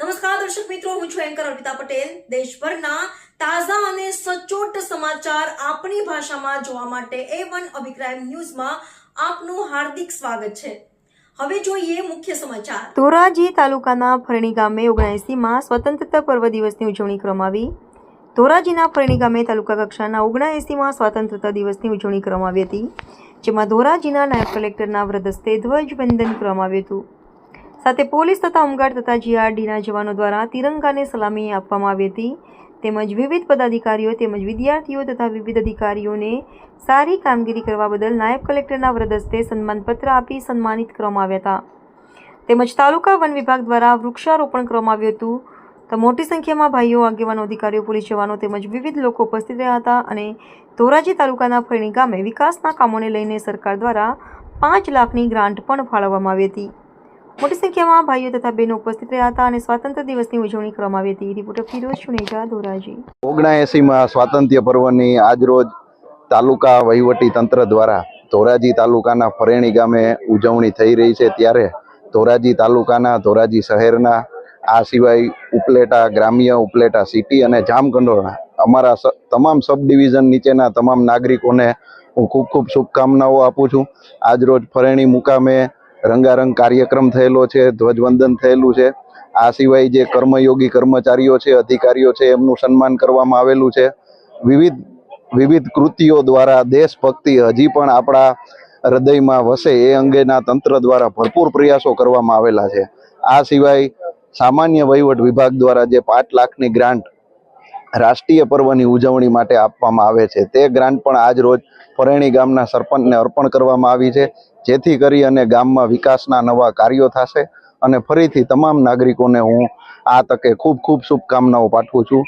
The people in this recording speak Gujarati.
નમસ્કાર, દર્શક મિત્રો, હું છું એન્કર અર્પિતા પટેલ. દેશભરના તાજા અને સચોટ સમાચાર આપણી ભાષામાં જોવા માટે એ વન અભિપ્રાય ન્યૂઝમાં આપનું હાર્દિક સ્વાગત છે. હવે જોઈએ મુખ્ય સમાચાર. ધોરાજી તાલુકાના ફરણી ગામે ઓગણએંસીમાં સ્વતંત્રતા પર્વ દિવસની ઉજવણી કરવામાં આવી. ધોરાજીના ફરણી ગામે તાલુકા કક્ષાના ઓગણએંસીમાં સ્વતંત્રતા દિવસની ઉજવણી કરવામાં આવી હતી, જેમાં ધોરાજીના નાયબ કલેક્ટરના વ્રત હસ્તે ધ્વજવંદન કરવામાં આવ્યું હતું. સાથે પોલીસ તથા હોમગાર્ડ તથા જીઆરડીના જવાનો દ્વારા તિરંગાને સલામી આપવામાં આવી હતી. તેમજ વિવિધ પદાધિકારીઓ તેમજ વિદ્યાર્થીઓ તથા વિવિધ અધિકારીઓને સારી કામગીરી કરવા બદલ નાયબ કલેક્ટરના વ્રત હસ્તે સન્માનપત્ર આપી સન્માનિત કરવામાં આવ્યા હતા. તેમજ તાલુકા વન વિભાગ દ્વારા વૃક્ષારોપણ કરવામાં આવ્યું હતું. તો મોટી સંખ્યામાં ભાઈઓ, આગેવાનો, અધિકારીઓ, પોલીસ જવાનો તેમજ વિવિધ લોકો ઉપસ્થિત રહ્યા હતા અને ધોરાજી તાલુકાના ફરણી ગામે વિકાસના કામોને લઈને સરકાર દ્વારા પાંચ લાખની ગ્રાન્ટ પણ ફાળવવામાં આવી હતી. મોટી સંખ્યામાં ભાઈઓ તથા બહેનો ઉપસ્થિત રહ્યા હતા અને સ્વાતંત્ર્ય દિવસની ઉજવણી કરવામાં આવી હતી. રિપોર્ટર ફિરોજ સુનેજા ધોરાજી. ઓગણએંસીમાં સ્વાતંત્ર્ય પર્વની આજરોજ તાલુકા વહીવટી તંત્ર દ્વારા ધોરાજી તાલુકાના ફરેણી ગામે ઉજવણી થઈ રહી છે. ત્યારે ધોરાજી તાલુકાના ધોરાજી શહેરના આ સિવાય ઉપલેટા ગ્રામ્ય, ઉપલેટા સિટી અને જામકંડોરના અમારા તમામ સબ ડિવિઝન નીચેના તમામ નાગરિકોને હું ખૂબ ખૂબ શુભકામનાઓ આપું છું. આજરોજ ફરેણી મુકામે રંગારંગ કાર્યક્રમ થયેલો છે, ધ્વજવંદન થયેલું છે. આ સિવાય જે કર્મયોગી કર્મચારીઓ છે, અધિકારીઓ છે, એમનું સન્માન કરવામાં આવેલું છે. વિવિધ વિવિધ કૃતિઓ દ્વારા દેશભક્તિ હજી પણ આપણા હૃદયમાં વસે એ અંગેના તંત્ર દ્વારા ભરપૂર પ્રયાસો કરવામાં આવેલા છે. આ સિવાય સામાન્ય વહીવટ વિભાગ દ્વારા જે પાંચ લાખની ગ્રાન્ટ રાષ્ટ્રીય પર્વની ઉજવણી માટે આપવામાં આવે છે, તે ગ્રાન્ટ પણ આજ રોજ ફરેણી ગામના સરપંચને અર્પણ કરવામાં આવી છે. જેથી કરી અને ગામમાં વિકાસના નવા કાર્યો થશે. અને ફરીથી તમામ નાગરિકોને હું આ તકે ખૂબ ખૂબ શુભકામનાઓ પાઠવું છું.